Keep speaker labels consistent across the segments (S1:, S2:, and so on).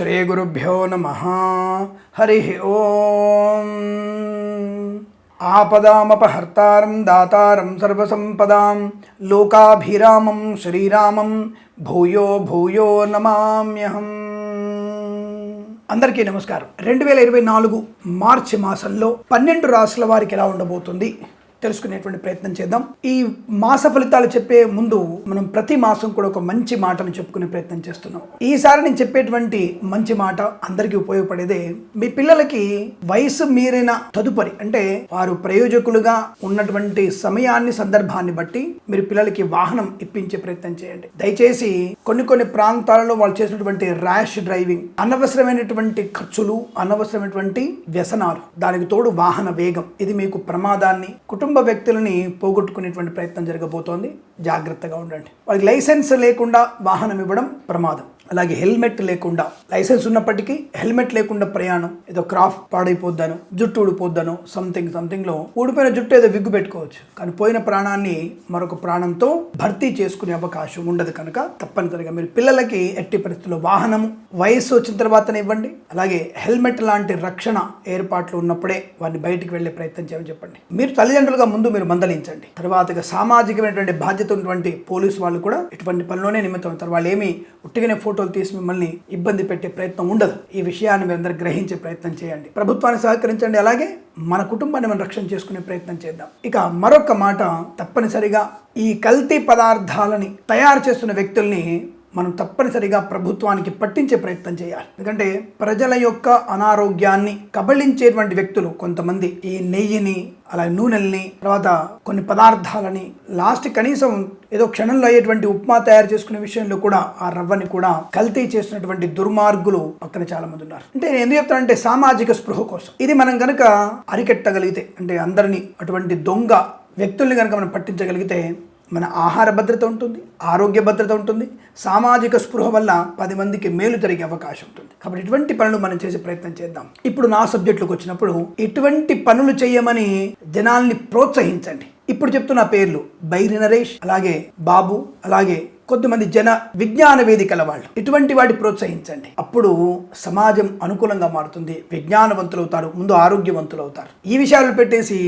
S1: శ్రీగురుభ్యో నమ. హరి ఓం. ఆపదామపహర్తారం దాతారం సర్వసంపదాం. లోకాభిరామం శ్రీరామం. భూయో భూయో నమామ్యహం. అందరికీ నమస్కారం. రెండు వేల ఇరవై నాలుగు మార్చి మాసంలో పన్నెండు రాసుల వారికి ఎలా ఉండబోతుంది? తెలుసుకునేటువంటి ప్రయత్నం చేద్దాం. ఈ మాస ఫలితాలు చెప్పే ముందు మనం ప్రతి మాసం కూడా ఒక మంచి మాటను చెప్పుకునే ప్రయత్నం చేస్తున్నాం. ఈసారి నేను చెప్పేటువంటి మంచి మాట అందరికీ ఉపయోగపడేదే మీ పిల్లలకి వయసు మీరిన తదుపరి అంటే వారు ప్రయోజకులుగా ఉన్నటువంటి సమయాన్ని సందర్భాన్ని బట్టి మీరు పిల్లలకి వాహనం ఇప్పించే ప్రయత్నం చేయండి. దయచేసి కొన్ని కొన్ని ప్రాంతాలలో వాళ్ళు చేసినటువంటి ర్యాష్ డ్రైవింగ్ అనవసరమైనటువంటి ఖర్చులు అనవసరమైనటువంటి వ్యసనాలు దానికి తోడు వాహన వేగం ఇది మీకు ప్రమాదాన్ని కుటుంబ కుటుంబ వ్యక్తులని పోగొట్టుకునేటువంటి ప్రయత్నం జరగబోతోంది. జాగ్రత్తగా ఉండండి. వాళ్ళకి లైసెన్స్ లేకుండా వాహనం ఇవ్వడం ప్రమాదం. అలాగే హెల్మెట్ లేకుండా లైసెన్స్ ఉన్నప్పటికీ హెల్మెట్ లేకుండా ప్రయాణం ఏదో క్రాఫ్ట్ పాడైపోద్దాను జుట్టు ఊడిపోద్దాను సంథింగ్ సంథింగ్లో ఊడిపోయిన జుట్టు ఏదో విగ్గు పెట్టుకోవచ్చు. కానీ పోయిన ప్రాణాన్ని మరొక ప్రాణంతో భర్తీ చేసుకునే అవకాశం ఉండదు కనుక తప్పనిసరిగా మీరు పిల్లలకి ఎట్టి పరిస్థితుల్లో వాహనం వయస్సు వచ్చిన తర్వాతనే ఇవ్వండి. అలాగే హెల్మెట్ లాంటి రక్షణ ఏర్పాట్లు ఉన్నప్పుడే వారిని బయటికి వెళ్ళే ప్రయత్నం చేయమని చెప్పండి. మీరు తల్లిదండ్రులుగా ముందు మీరు మందలించండి. తర్వాతగా సామాజికమైనటువంటి బాధ్యత ఉన్నటువంటి పోలీసు వాళ్ళు కూడా ఇటువంటి పనిలోనే నిమిత్తం అవుతారు వాళ్ళు ఏమి ఉట్టిగానే ఫోటోలు తీసి మిమ్మల్ని ఇబ్బంది పెట్టే ప్రయత్నం ఉండదు. ఈ విషయాన్ని మీరందరూ గ్రహించే ప్రయత్నం చేయండి. ప్రభుత్వాన్ని సహకరించండి. అలాగే మన కుటుంబాన్ని మనం రక్షణ చేసుకునే ప్రయత్నం చేద్దాం. ఇక మరొక మాట తప్పనిసరిగా ఈ కల్తీ పదార్థాలని తయారు చేస్తున్న వ్యక్తుల్ని మనం తప్పనిసరిగా ప్రభుత్వానికి పట్టించే ప్రయత్నం చేయాలి. ఎందుకంటే ప్రజల యొక్క అనారోగ్యాన్ని కబళించేటువంటి వ్యక్తులు కొంతమంది. ఈ నెయ్యిని అలాగే నూనెల్ని తర్వాత కొన్ని పదార్థాలని లాస్ట్ కనీసం ఏదో క్షణంలో అయ్యేటువంటి ఉప్మా తయారు చేసుకునే విషయంలో కూడా ఆ రవ్వని కూడా కల్తీ చేస్తున్నటువంటి దుర్మార్గులు పక్కన చాలా మంది ఉన్నారు. అంటే నేను ఎందుకు చెప్తానంటే సామాజిక స్పృహ కోసం. ఇది మనం కనుక అరికెట్టగలిగితే అంటే అందరినీ అటువంటి దొంగ వ్యక్తుల్ని కనుక మనం పట్టించగలిగితే మన ఆహార భద్రత ఉంటుంది ఆరోగ్య భద్రత ఉంటుంది సామాజిక స్పృహ వల్ల పది మందికి మేలు జరిగే అవకాశం ఉంటుంది. కాబట్టి ఇటువంటి పనులు మనం చేసే ప్రయత్నం చేద్దాం. ఇప్పుడు నా సబ్జెక్టులకు వచ్చినప్పుడు ఇటువంటి పనులు చేయమని జనాల్ని ప్రోత్సహించండి. ఇప్పుడు చెప్తున్న పేర్లు బైరి నరేష్ అలాగే బాబు అలాగే కొద్దిమంది జన విజ్ఞాన వేదికల వాళ్ళు. ఇటువంటి వాటి ప్రోత్సహించండి. అప్పుడు సమాజం అనుకూలంగా మారుతుంది విజ్ఞానవంతులు అవుతారు ముందు ఆరోగ్యవంతులు అవుతారు ఈ విషయాలు పెట్టేసి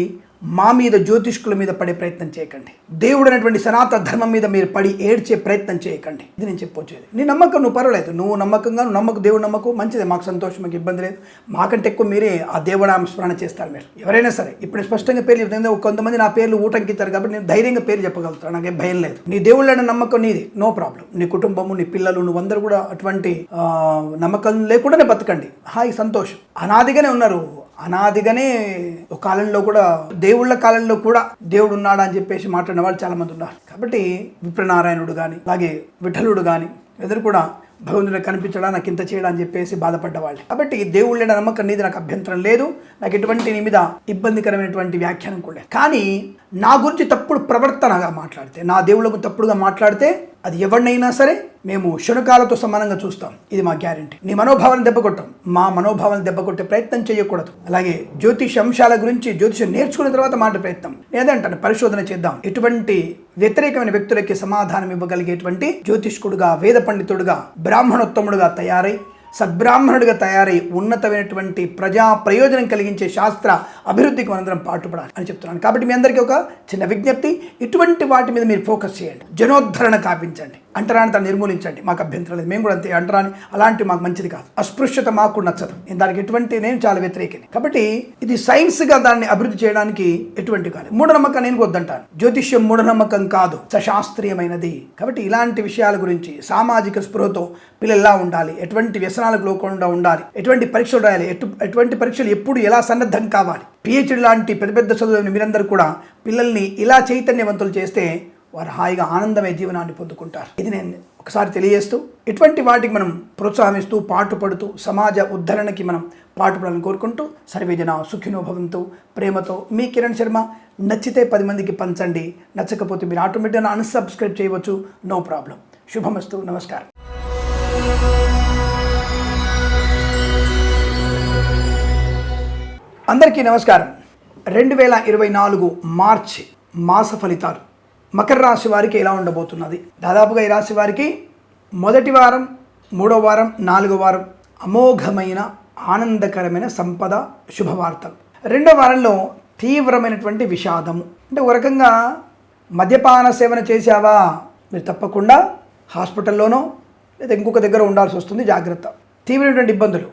S1: మా మీద జ్యోతిష్కుల మీద పడే ప్రయత్నం చేయకండి. దేవుడు అనేటువంటి సనాతన ధర్మం మీద మీరు పడి ఏడ్చే ప్రయత్నం చేయకండి. ఇది నేను చెప్పొచ్చేది. నీ నమ్మకం నువ్వు పర్వాలేదు. నువ్వు నమ్మకంగా నువ్వు నమ్మకు దేవుడు నమ్మకు మంచిదే. మాకు సంతోషం మాకు ఇబ్బంది లేదు. మాకంటే ఎక్కువ మీరే ఆ దేవుడు స్మరణ చేస్తారు మీరు. ఎవరైనా సరే ఇప్పుడు స్పష్టంగా పేర్లు చెప్తాను. కొంతమంది నా పేర్లు ఊటంకిస్తారు కాబట్టి నేను ధైర్యంగా పేరు చెప్పగలుగుతాను. నాకేం భయం లేదు. నీ దేవుళ్ళని నమ్మకం నీది. No problem. నీ కుటుంబము నీ పిల్లలు నువ్వందరూ కూడా అటువంటి నమ్మకం లేకుండానే బతకండి. హాయ్ సంతోషం. అనాదిగానే ఉన్నారు. అనాదిగానే ఒక కాలంలో కూడా దేవుళ్ళ కాలంలో కూడా దేవుడు ఉన్నాడా అని చెప్పేసి మాట్లాడిన వాళ్ళు చాలా మంది ఉన్నారు. కాబట్టి విప్రనారాయణుడు కానీ అలాగే విఠలుడు కానీ ఎదురు కూడా భగవంతుడు కనిపించడా నాకు ఇంత చేయడా అని చెప్పేసి బాధపడ్డవాళ్ళు. కాబట్టి దేవుళ్ళైన నమ్మకం నీది నాకు అభ్యంతరం లేదు. నాకు ఎటువంటి నీ మీద ఇబ్బందికరమైనటువంటి వ్యాఖ్యానం కూడా లేదు. కానీ నా గురించి తప్పుడు ప్రవర్తనగా మాట్లాడితే నా దేవుళ్ళకు తప్పుడుగా మాట్లాడితే అది ఎవరినైనా సరే మేము శునకాలతో సమానంగా చూస్తాం. ఇది మా గ్యారంటీ. నీ మనోభావాలను దెబ్బకొట్టాం. మా మనోభావాలను దెబ్బకొట్టే ప్రయత్నం చేయకూడదు. అలాగే జ్యోతిష అంశాల గురించి జ్యోతిషం నేర్చుకున్న తర్వాత మాట ప్రయత్నం. నేనంటాను పరిశోధన చేద్దాం. ఎటువంటి వ్యతిరేకమైన వ్యక్తులకి సమాధానం ఇవ్వగలిగేటువంటి జ్యోతిష్కుడుగా వేద పండితుడుగా బ్రాహ్మణోత్తముడుగా తయారై సద్బ్రాహ్మణుడిగా తయారై ఉన్నతమైనటువంటి ప్రజా ప్రయోజనం కలిగించే శాస్త్ర అభివృద్ధికి మనందరం పాటుపడాలి అని చెప్తున్నాను. కాబట్టి మీ అందరికీ ఒక చిన్న విజ్ఞప్తి. ఇటువంటి వాటి మీద మీరు ఫోకస్ చేయండి. జనోద్ధరణ కాపించండి అంటరాని తను నిర్మూలించండి. మాకు అభ్యంతరం లేదు. మేము కూడా అంతే. అంటరాని అలాంటి మాకు మంచిది కాదు. అస్పృశ్యత మాకు నచ్చదు. నేను దానికి ఎటువంటి నేను చాలా వ్యతిరేకిని. కాబట్టి ఇది సైన్స్గా దాన్ని అభివృద్ధి చేయడానికి ఎటువంటి కాదు. మూఢనమ్మకం నేను వద్దంటాను. జ్యోతిష్యం మూఢనమ్మకం కాదు. సశాస్త్రీయమైనది. కాబట్టి ఇలాంటి విషయాల గురించి సామాజిక స్పృహతో పిల్లలు ఎలా ఉండాలి. ఎటువంటి వ్యసనాలకు లోకుండా ఉండాలి. ఎటువంటి పరీక్షలు రాయాలి. ఎటు ఎటువంటి పరీక్షలు ఎప్పుడు ఎలా సన్నద్ధం కావాలి. పిహెచ్డి లాంటి పెద్ద పెద్ద చదువుని మీరందరూ కూడా పిల్లల్ని ఇలా చైతన్యవంతులు చేస్తే వారు హాయిగా ఆనందమే జీవనాన్ని పొందుకుంటారు. ఇది నేను ఒకసారి తెలియజేస్తూ ఇటువంటి వాటికి మనం ప్రోత్సాహిస్తూ పాటుపడుతూ సమాజ ఉద్ధరణకి మనం పాటుపడాలని కోరుకుంటూ సర్వేజన సుఖినో భవంతు. ప్రేమతో మీ కిరణ్ శర్మ నచ్చితే పది మందికి పంచండి. నచ్చకపోతే మీరు ఆటోమేటిక్గా అన్సబ్స్క్రైబ్ చేయవచ్చు. No problem. శుభమస్తు. నమస్కారం. అందరికీ నమస్కారం. రెండు వేల ఇరవై నాలుగు మార్చి మాస ఫలితాలు. మకర రాశి వారికి ఎలా ఉండబోతున్నది? దాదాపుగా ఈ రాశి వారికి మొదటి వారం మూడో వారం నాలుగో వారం అమోఘమైన ఆనందకరమైన సంపద శుభవార్తలు రెండో వారంలో తీవ్రమైనటువంటి విషాదము. అంటే ఒక రకంగా మద్యపాన సేవన చేశావా? మీరు తప్పకుండా హాస్పిటల్లోనో లేదా ఇంకొక దగ్గర ఉండాల్సి వస్తుంది జాగ్రత్త. తీవ్రమైనటువంటి ఇబ్బందులు.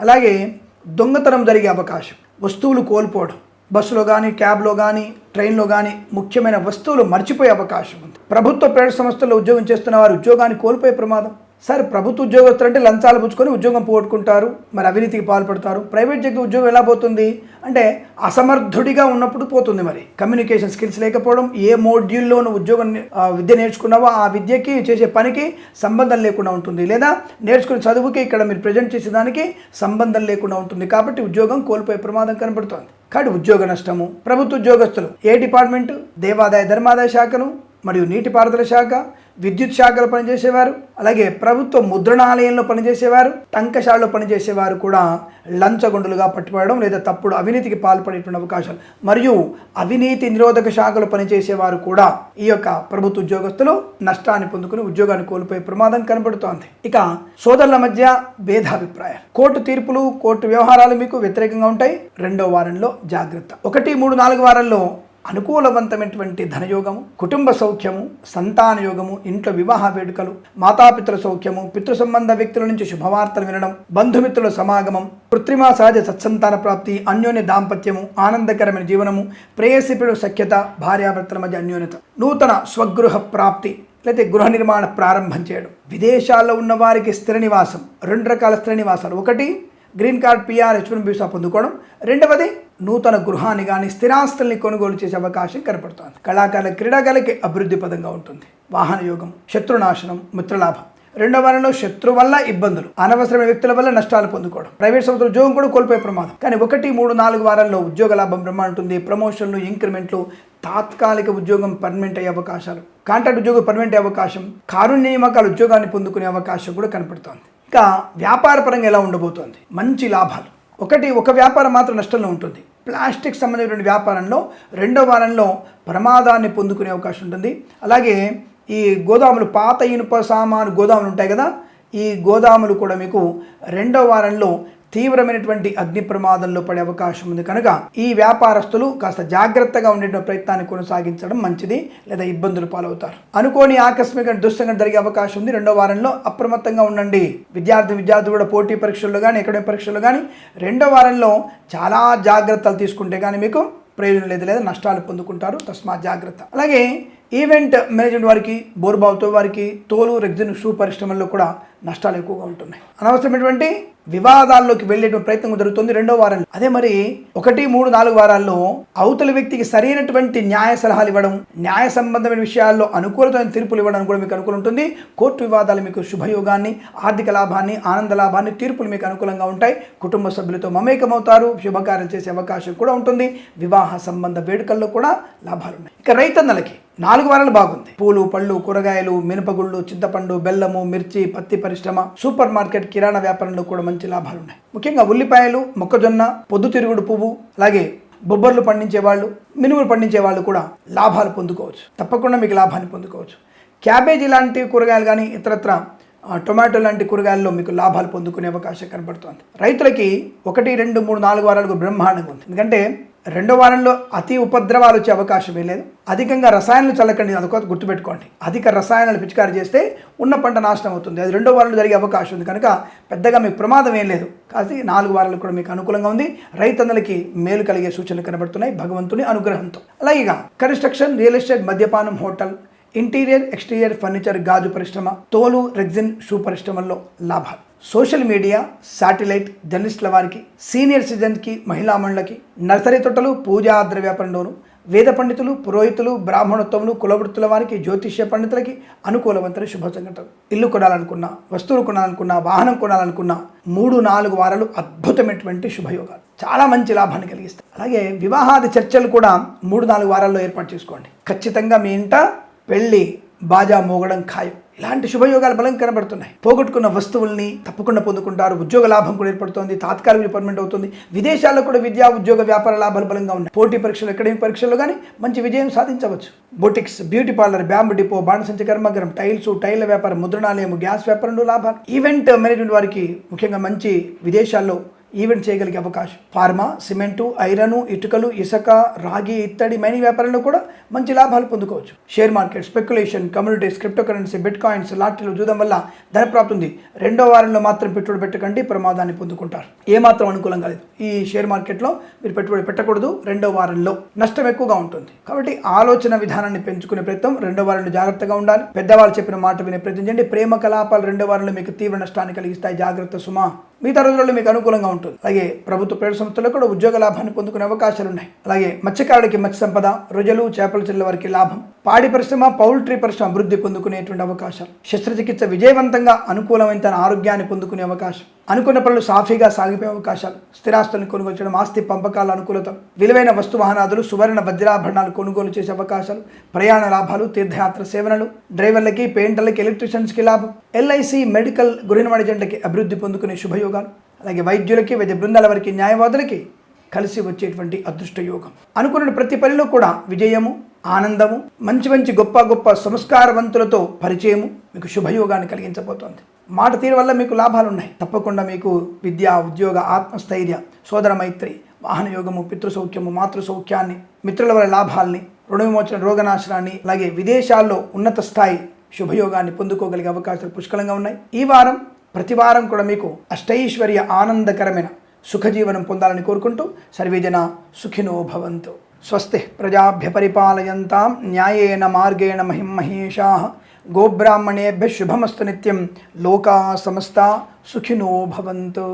S1: అలాగే దొంగతనం జరిగే అవకాశం. వస్తువులు కోల్పోవడం. బస్సులో కానీ క్యాబ్లో కానీ ట్రైన్లో కానీ ముఖ్యమైన వస్తువులు మర్చిపోయే అవకాశం ఉంది. ప్రభుత్వ ప్రైవేట్ సంస్థల్లో ఉద్యోగం చేస్తున్న వారు ఉద్యోగాన్ని కోల్పోయే ప్రమాదం. సరే ప్రభుత్వ ఉద్యోగస్తులు అంటే లంచాలు పుచ్చుకొని ఉద్యోగం పోగొట్టుకుంటారు మరి అవినీతికి పాల్పడతారు. ప్రైవేట్ వ్యక్తి ఉద్యోగం ఎలా పోతుంది? అంటే అసమర్థుడిగా ఉన్నప్పుడు పోతుంది మరి. కమ్యూనికేషన్ స్కిల్స్ లేకపోవడం ఏ మోడ్యూల్లో నువ్వు ఉద్యోగం విద్య నేర్చుకున్నావో? ఆ విద్యకి చేసే పనికి సంబంధం లేకుండా ఉంటుంది. లేదా నేర్చుకున్న చదువుకి ఇక్కడ మీరు ప్రజెంట్ చేసేదానికి సంబంధం లేకుండా ఉంటుంది. కాబట్టి ఉద్యోగం కోల్పోయే ప్రమాదం కనబడుతోంది. కాబట్టి ఉద్యోగ నష్టము. ప్రభుత్వ ఉద్యోగస్తులు ఏ డిపార్ట్మెంట్? దేవాదాయ ధర్మాదాయ శాఖను? మరియు నీటిపారుదల శాఖ విద్యుత్ శాఖలో పనిచేసేవారు అలాగే ప్రభుత్వ ముద్రణాలయంలో పనిచేసేవారు టంకశాలలో పనిచేసేవారు కూడా లంచగొండులుగా పట్టుబడడం లేదా తప్పుడు అవినీతికి పాల్పడేటువంటి అవకాశాలు. మరియు అవినీతి నిరోధక శాఖలో పనిచేసేవారు కూడా ఈ యొక్క ప్రభుత్వ ఉద్యోగస్తులు నష్టాన్ని పొందుకుని ఉద్యోగాన్ని కోల్పోయే ప్రమాదం కనబడుతోంది. ఇక సోదరుల మధ్య భేదాభిప్రాయాలు. కోర్టు తీర్పులు కోర్టు వ్యవహారాలు మీకు వ్యతిరేకంగా ఉంటాయి. రెండో వారంలో జాగ్రత్త. ఒకటి మూడు నాలుగు వారంలో అనుకూలవంతమైనటువంటి ధనయోగము కుటుంబ సౌఖ్యము సంతాన యోగము ఇంట్లో వివాహ వేడుకలు మాతాపితృ సౌఖ్యము పితృ సంబంధ వ్యక్తుల నుంచి శుభవార్తలు వినడం బంధుమిత్రుల సమాగమం కృత్రిమ సహజ సత్సంతాన ప్రాప్తి అన్యోన్య దాంపత్యము ఆనందకరమైన జీవనము ప్రేయసిపుడు సఖ్యత భార్యాభర్తల మధ్య అన్యోన్యత నూతన స్వగృహ ప్రాప్తి లేకపోతే గృహ నిర్మాణ ప్రారంభం చేయడం విదేశాల్లో ఉన్న వారికి స్థిర నివాసం రెండు రకాల స్థిర నివాసాలు. ఒకటి green card PR H one visa పొందుకోవడం. రెండవది నూతన గృహాన్ని కానీ స్థిరాస్తుల్ని కొనుగోలు చేసే అవకాశం కనపడుతోంది. కళాకారుల క్రీడాకారులకి అభివృద్ధి పదంగా ఉంటుంది. వాహన యోగం శత్రునాశనం మిత్రలాభం. రెండో వారంలో శత్రు వల్ల ఇబ్బందులు అనవసరమైన వ్యక్తుల వల్ల నష్టాలు పొందుకోవడం. ప్రైవేట్ సంస్థల ఉద్యోగం కూడా కోల్పోయే ప్రమాదం. కానీ ఒకటి మూడు నాలుగు వారాల్లో ఉద్యోగ లాభం బ్రహ్మ ఉంటుంది. ప్రమోషన్లు ఇంక్రిమెంట్లు తాత్కాలిక ఉద్యోగం పర్మనెంట్ అయ్యే అవకాశాలు. కాంట్రాక్ట్ ఉద్యోగం పర్మనెంట్ అయ్యే అవకాశం కారుణ్య నియామకాల ఉద్యోగాన్ని పొందుకునే అవకాశం కూడా కనపడుతోంది. ఇంకా వ్యాపారపరంగా ఎలా ఉండబోతోంది? మంచి లాభాలు. ఒకటి ఒక వ్యాపారం మాత్రం నష్టంలో ఉంటుంది. ప్లాస్టిక్ సంబంధించిన వ్యాపారంలో రెండో వారంలో ప్రమాదాన్ని పొందుకునే అవకాశం ఉంటుంది. అలాగే ఈ గోదాములు పాత ఇనుప సామాను గోదాములు ఉంటాయి కదా ఈ గోదాములు కూడా మీకు రెండో వారంలో తీవ్రమైనటువంటి అగ్ని ప్రమాదంలో పడే అవకాశం ఉంది. కనుక ఈ వ్యాపారస్తులు కాస్త జాగ్రత్తగా ఉండేటువంటి ప్రయత్నాన్ని కొనసాగించడం మంచిది లేదా ఇబ్బందులు పాలవుతారు. అనుకోని ఆకస్మిక దుస్సంఘటన జరిగే అవకాశం ఉంది. రెండో వారంలో అప్రమత్తంగా ఉండండి. విద్యార్థి విద్యార్థులు కూడా పోటీ పరీక్షల్లో కానీ ఎక్కడైనా పరీక్షల్లో కానీ రెండో వారంలో చాలా జాగ్రత్తలు తీసుకుంటే కానీ మీకు ప్రయోజనం లేదు లేదా నష్టాలు పొందుకుంటారు. తస్మాత్ జాగ్రత్త. అలాగే ఈవెంట్ మేనేజ్మెంట్ వారికి బోర్బావుతో వారికి తోలు రెగ్జిన్ షూ పరిశ్రమల్లో కూడా నష్టాలు ఎక్కువగా ఉంటున్నాయి. అనవసరమైనటువంటి వివాదాల్లోకి వెళ్ళేటువంటి ప్రయత్నం జరుగుతుంది రెండో వారంలో. అదే మరి ఒకటి మూడు నాలుగు వారాల్లో అవతలి వ్యక్తికి సరైనటువంటి న్యాయ సలహాలు ఇవ్వడం న్యాయ సంబంధమైన విషయాల్లో అనుకూలమైన తీర్పులు ఇవ్వడానికి కూడా మీకు అనుకూలం ఉంటుంది. కోర్టు వివాదాలు మీకు శుభయోగాన్ని ఆర్థిక లాభాన్ని ఆనంద లాభాన్ని తీర్పులు మీకు అనుకూలంగా ఉంటాయి. కుటుంబ సభ్యులతో మమేకమవుతారు. శుభకార్యం చేసే అవకాశం కూడా ఉంటుంది. వివాహ సంబంధ వేడుకల్లో కూడా లాభాలు ఉన్నాయి ఇక రైతన్నలకి నాలుగు వారాలు బాగుంది. పూలు పళ్ళు కూరగాయలు మినపగుళ్ళు చింతపండు బెల్లము మిర్చి పత్తి పరిశ్రమ సూపర్ మార్కెట్ కిరాణా వ్యాపారంలో కూడా మంచి లాభాలు ఉన్నాయి ముఖ్యంగా ఉల్లిపాయలు మొక్కజొన్న పొద్దుతిరుగుడు పువ్వు అలాగే బొబ్బర్లు పండించే వాళ్ళు మినుములు పండించే వాళ్ళు కూడా లాభాలు పొందుకోవచ్చు. తప్పకుండా మీకు లాభాన్ని పొందుకోవచ్చు. క్యాబేజీ లాంటి కూరగాయలు కానీ ఇతరత్ర టొమాటో లాంటి కూరగాయల్లో మీకు లాభాలు పొందుకునే అవకాశం కనబడుతోంది. రైతులకి ఒకటి రెండు మూడు నాలుగు వారాలకు బ్రహ్మాండంగా ఉంది. ఎందుకంటే రెండో వారంలో అతి ఉపద్రవాలు వచ్చే అవకాశం ఏం లేదు. అధికంగా రసాయనాలు చల్లకండి అదొక గుర్తుపెట్టుకోండి. అధిక రసాయనాలు పిచికారి చేస్తే ఉన్న పంట నాశనం అవుతుంది. అది రెండో వారంలో జరిగే అవకాశం ఉంది. కనుక పెద్దగా మీకు ప్రమాదం ఏం లేదు. కాబట్టి నాలుగు వారాలు కూడా మీకు అనుకూలంగా ఉంది. రైతన్నలకి మేలు కలిగే సూచనలు కనబడుతున్నాయి భగవంతుని అనుగ్రహంతో. అలాగే ఇక కన్స్ట్రక్షన్ రియల్ ఎస్టేట్ మద్యపానం హోటల్ ఇంటీరియర్ ఎక్స్టీరియర్ ఫర్నిచర్ గాజు పరిశ్రమ తోలు రెగ్జిన్ షూ పరిశ్రమల్లో లాభాలు. సోషల్ మీడియా శాటిలైట్ జర్నలిస్టుల వారికి సీనియర్ సిటిజన్కి మహిళా మండలకి నర్సరీ తోటలు పూజా ద్రవ్య వేద పండితులు పురోహితులు బ్రాహ్మణోత్తములు కులవృత్తుల వారికి జ్యోతిష్య పండితులకి అనుకూలవంతమైన శుభ సంఘటనలు ఇల్లు కొనాలనుకున్నా వస్తువులు కొనాలనుకున్నా వాహనం కొనాలనుకున్నా మూడు నాలుగు వారాలు అద్భుతమైనటువంటి శుభయోగాలు. చాలా మంచి లాభాన్ని కలిగిస్తాయి. అలాగే వివాహాది చర్చలు కూడా మూడు నాలుగు వారాల్లో ఏర్పాటు చేసుకోండి. ఖచ్చితంగా మీ ఇంట పెళ్ళి బాజా మోగడం ఖాయం. ఇలాంటి శుభయోగాలు బలం కనబడుతున్నాయి. పోగొట్టుకున్న వస్తువుల్ని తప్పకుండా పొందుకుంటారు. ఉద్యోగ లాభం కూడా ఏర్పడుతుంది. తాత్కాలిక డిపార్ట్మెంట్ అవుతుంది. విదేశాల్లో కూడా విద్యా ఉద్యోగ వ్యాపార లాభాలు బలంగా ఉన్నాయి. పోటీ పరీక్షలు అకాడమిక్ పరీక్షల్లో కానీ మంచి విజయం సాధించవచ్చు. Boutiques beauty parlour bamboo depot బాణసంచ కర్మగరం టైల్స్ టైల్ వ్యాపారం ముద్రణాలయం గ్యాస్ వ్యాపారంలో లాభాలు. ఈవెంట్ మేనేజ్మెంట్ వారికి ముఖ్యంగా మంచి విదేశాల్లో ఈవెంట్ చేయగలిగే అవకాశం. ఫార్మా సిమెంటు ఐరను ఇటుకలు ఇసుక రాగి ఇత్తడి మైనింగ్ వ్యాపారంలో కూడా మంచి లాభాలు పొందుకోవచ్చు. Share market speculation communities crypto currency bitcoins లాటరీలు చూడడం వల్ల ధన ప్రాప్తి ఉంది. రెండో వారంలో మాత్రం పెట్టుబడి పెట్టకండి ప్రమాదాన్ని పొందుకుంటారు. ఏమాత్రం అనుకూలంగా లేదు. ఈ షేర్ మార్కెట్లో మీరు పెట్టుబడి పెట్టకూడదు రెండో వారంలో. నష్టం ఎక్కువగా ఉంటుంది. కాబట్టి ఆలోచన విధానాన్ని పెంచుకునే ప్రయత్నం రెండో వారంలో జాగ్రత్తగా ఉండాలి. పెద్దవాళ్ళు చెప్పిన మాట వినే ప్రయత్నం చేయండి. ప్రేమ కలాపాలు రెండో వారంలో మీకు తీవ్ర నష్టాన్ని కలిగిస్తాయి. జాగ్రత్త సుమా. మిగతా రోజుల్లో మీకు అనుకూలంగా ఉంటుంది. అలాగే ప్రభుత్వ ప్రైవేట్ సంస్థల్లో కూడా ఉద్యోగ లాభాన్ని పొందుకునే అవకాశాలు ఉన్నాయి. అలాగే మత్స్యకారుడికి మత్స్య సంపద రొజలు చేపల చెల్లెల వారికి లాభం పాడి పరిశ్రమ పౌల్ట్రీ పరిశ్రమ అభివృద్ధి పొందుకునేటువంటి అవకాశాలు శస్త్రచికిత్స విజయవంతంగా అనుకూలమైన తన ఆరోగ్యాన్ని పొందుకునే అవకాశం. అనుకున్న పనులు సాఫీగా సాగిపోయే అవకాశాలు స్థిరాస్తులను కొనుగోలు చేయడం ఆస్తి పంపకాల అనుకూలత విలువైన వస్తు వాహనాదులు సువర్ణ వజ్రాభరణాలు కొనుగోలు చేసే అవకాశాలు ప్రయాణ లాభాలు తీర్థయాత్ర సేవనలు డ్రైవర్లకి పెయింటర్లకి ఎలక్ట్రీషియన్స్కి లాభం ఎల్ఐసి మెడికల్ గృహిణి జంటకి అభివృద్ధి పొందుకునే శుభయోగాలు అలాగే వైద్యులకి వైద్య బృందాల వారికి న్యాయవాదులకి కలిసి వచ్చేటువంటి అదృష్ట యోగం. అనుకున్న ప్రతి పనిలో కూడా విజయము ఆనందము మంచి మంచి గొప్ప గొప్ప సంస్కారవంతులతో పరిచయము మీకు శుభయోగాన్ని కలిగించబోతోంది. మాట తీరు వల్ల మీకు లాభాలు ఉన్నాయి. తప్పకుండా మీకు విద్య ఉద్యోగ ఆత్మస్థైర్య సోదర మైత్రి వాహన యోగము పితృ మిత్రుల వల్ల లాభాల్ని రుణ విమోచన రోగనాశనాన్ని అలాగే విదేశాల్లో ఉన్నత స్థాయి శుభయోగాన్ని పొందుకోగలిగే అవకాశాలు పుష్కలంగా ఉన్నాయి. ఈ వారం ప్రతి వారం కూడా మీకు అష్టైశ్వర్య ఆనందకరమైన సుఖజీవనం పొందాలని కోరుకుంటూ సర్వేజన సుఖినో భవంతు. స్వస్తి ప్రజాభ్య పరిపాలయంతాం న్యాయేన మార్గేణ మహిం మహేషా. గోబ్రాహ్మణేభ్య శుభమస్తు నిత్యం లోకా సమస్త సుఖినో భవంతు